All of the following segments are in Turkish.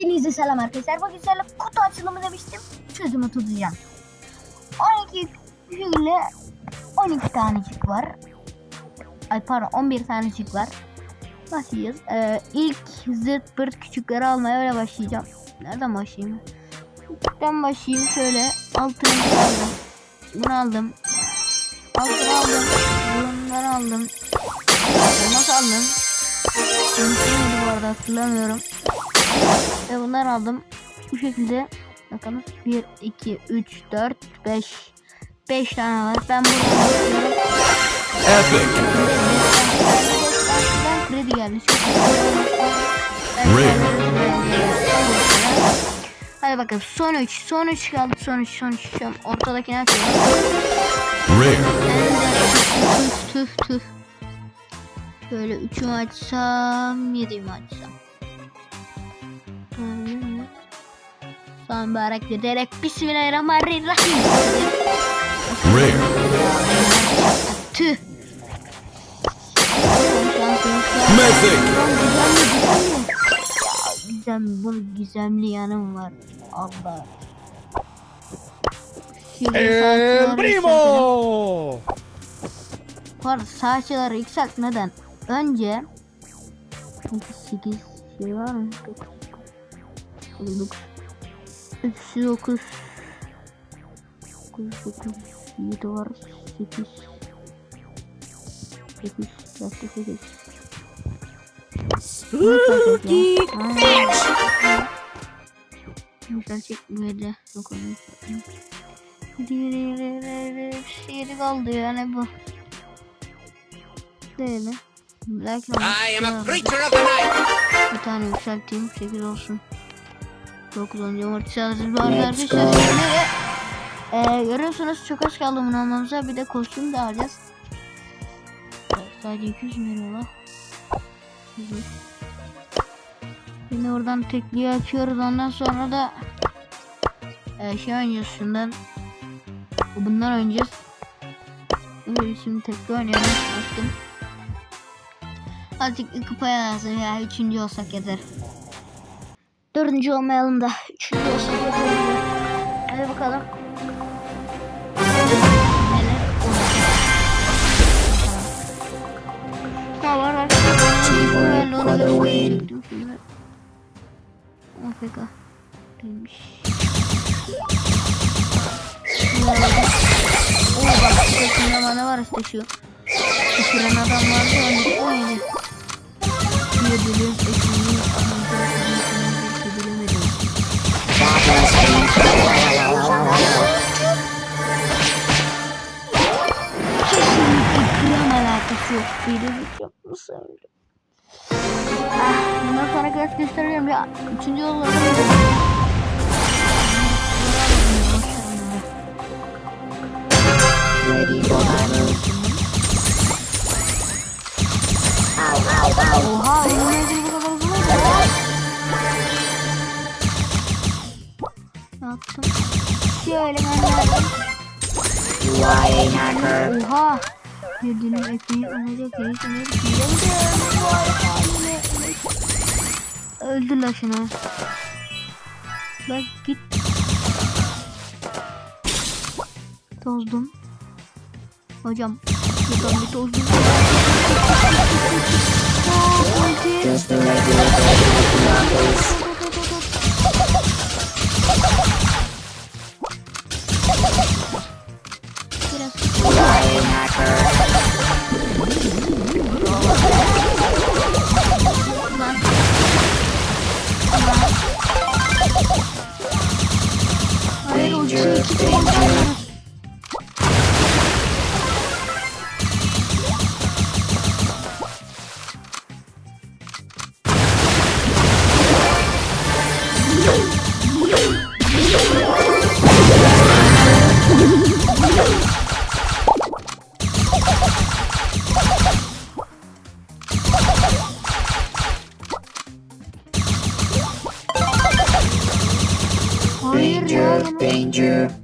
Hepinize selam arkadaşlar. Bugün sizlerle kutu açılımı demiştim. Çözümü tutacağım. 12 ile 12 tanecik var. Ay pardon 11 tanecik var. Başlayacağız. Ee, ilk zırt pırt küçükleri almaya öyle başlayacağım. Nereden başlayayım? Küçükten başlayayım şöyle. Altını aldım. Bunu aldım. Altını aldım. Bundan aldım. Elmas aldım. Unutmaydı bu arada hatırlamıyorum. Ve bunları aldım. Bu şekilde bakalım. 1, 2, 3, 4, 5. 5 tane var. Ben bakıyorum. Epic. Kredi geldi. Rare. Hadi bakalım son 3 son 3 kaldı son 3 son 3 şu an ortadakini açıyorum. Rare. Tüh tüh tüh. Şöyle 3'ümü açsam 7'imi açsam. Son mübarek ederek Bismillahirrahmanirrahim. Rare. Tüh. Mythic. Gizem, bu gizemli yanım var. Allah. El primo. Pardon saatçıları yükseltmeden önce 8 şey var mı? 9 Eksi 9 9 9 7 var 8 8 dakika 8 Spooky Güzel çekmedi. Yok onu Şiiri kaldı yani bu. Değil mi? Belki I am a creature of the night. bir tane yükselteyim 8 olsun. 9 olunca amorti alacağız bu arada arkadaşlar. Görüyorsunuz çok az kaldı bunu almamıza bir de kostüm de alacağız. Evet, sadece 200 lira var. Güzel. Şimdi oradan tekliği açıyoruz ondan sonra da e, şey oynayacağız şundan. Bundan oynayacağız. Şimdi tekli oynayalım. Açtım. Azıcık kupaya lazım ya. Üçüncü olsak yeter. Dördüncü olmayalım da. Üçüncü yeter. Hadi bakalım. Ne var arkadaşlar? AFK. Değilmiş. Oo bak takımda ne var işte şu. Düşüren adam vardı ya. O neydi? Yedilir, alakası yok. Çok mu sevdim? Ah, bundan sonra göstereceğim ya. Üçüncü yollarda Oha, bunun Yaptım. Şöyle gönderdim. Oha. Yediğinin ekmeği olacak reisine bilemedim. Vay haline. Öldü la şuna. Bak git. Tozdum. Hocam. Şuradan bir tozdum. Aa, ulti. Biraz danger.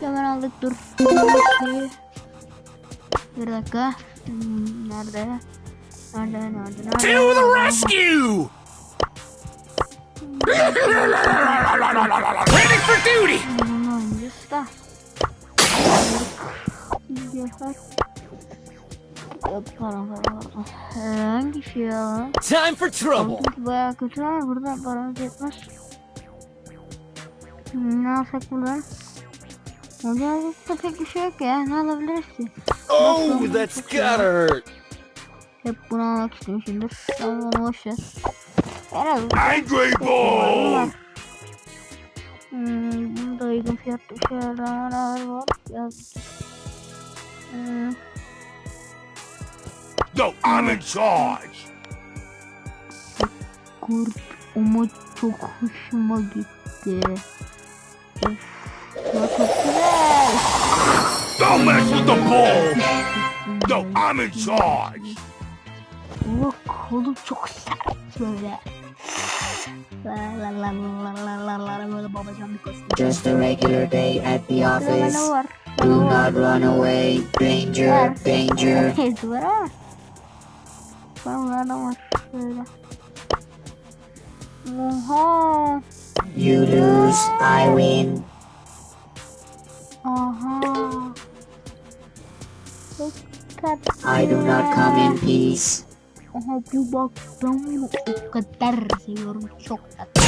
Hemen aldık dur. Bir dakika. Hmm, Nerede? Nerede? Nerede? Nerede? To the rescue! Ready for duty! Hangi şey ya? Time for trouble! Bayağı kötü ama burada paramız yetmez. Hmm, ne alsak buradan? Ocağımızda pek bir şey yok ya. Ne alabiliriz ki? Oh, that's gotta hurt! Hep bunu almak istemişimdir. Tamam onu boş ver. Angry Ball! Hmm, bunda uygun fiyatlı şeyler var. Yazdım. Hmm, No, I'm in charge! kurt ama çok hoşuma gitti. Don't mess with the ball! No, I'm in charge! Bu kolu çok sert böyle. Just a regular day at the office. Do not run away. Danger, danger. Hepsi var ama. Bunlardan var. Böyle. Oha. You lose, I win. Aha. Çok tatlı. I do not come in peace. Aha bu bak ben bunu o kadar seviyorum. Çok tatlı.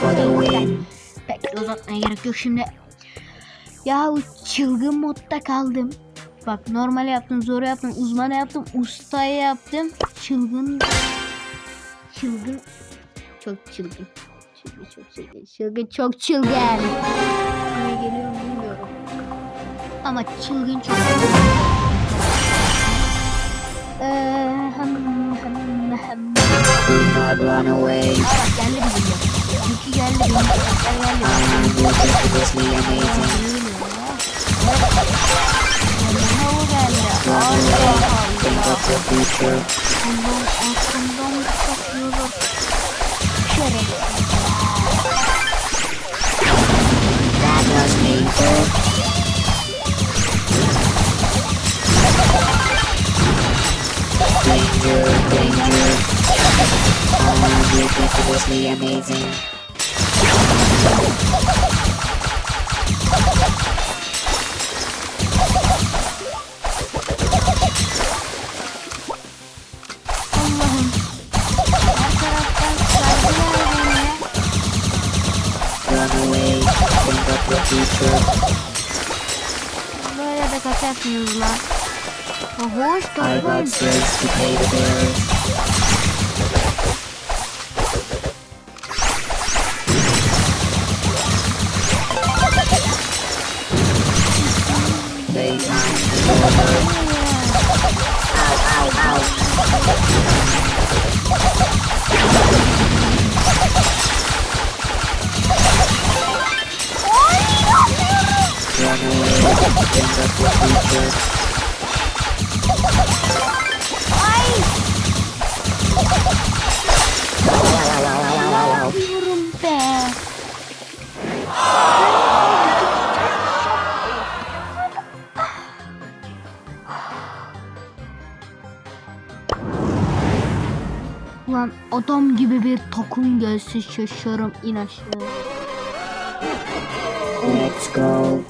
For the win. Pek de uzatmaya gerek yok şimdi. Ya çılgın modda kaldım. Bak normal yaptım, zor yaptım, uzman yaptım, ustaya yaptım. Çılgın. Çılgın. Çok çılgın. Çılgın çok çılgın. Çılgın çok çılgın. Nereye geliyorum bilmiyorum. Ama çılgın çok Eee hem hem hem. Aa bak geldi bizim de. İki geldi de. Geldi. I am ridiculously amazing. laser. danger, danger. All of you be amazing. Böyle de kaçarsınız lan. Oh, hoş I toplum. got bills Yapıyorum be. Ulan adam gibi bir takım gelse şaşarım in aşağı. Let's go.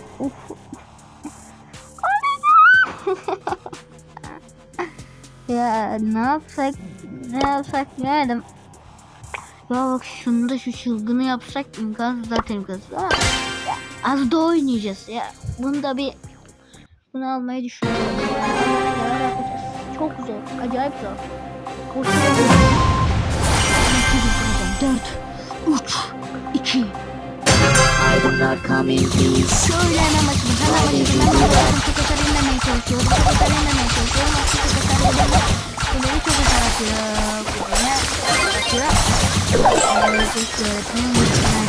Ya ne yapsak ne yapsak bilemedim. Ya bak şunu da şu çılgını yapsak imkansız zaten imkansız ama ya, az da oynayacağız ya. Bunu da bir bunu almayı düşünüyorum. Çok zor. Acayip zor. Koşuyorum. 4 3 2 I do not come in peace. Şöyle hemen başladım. Hemen başladım. Hemen başladım. Çünkü yoksa kurtarılamam. Çünkü yoksa kurtarılamam. Bunları çok uzatıyor. Buraya uzatıyor. Müzik öğretmenin içinden.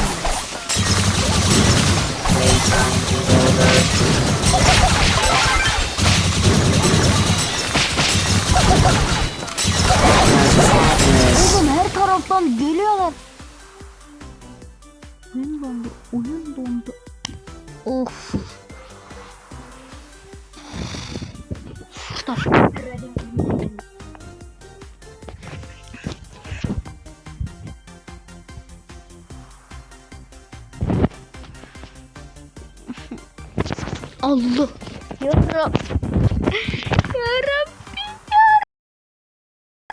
Oğlum her taraftan geliyorlar. Oyun dondu. Oyun dondu. Of. Taş. Allah. Yara. Yara.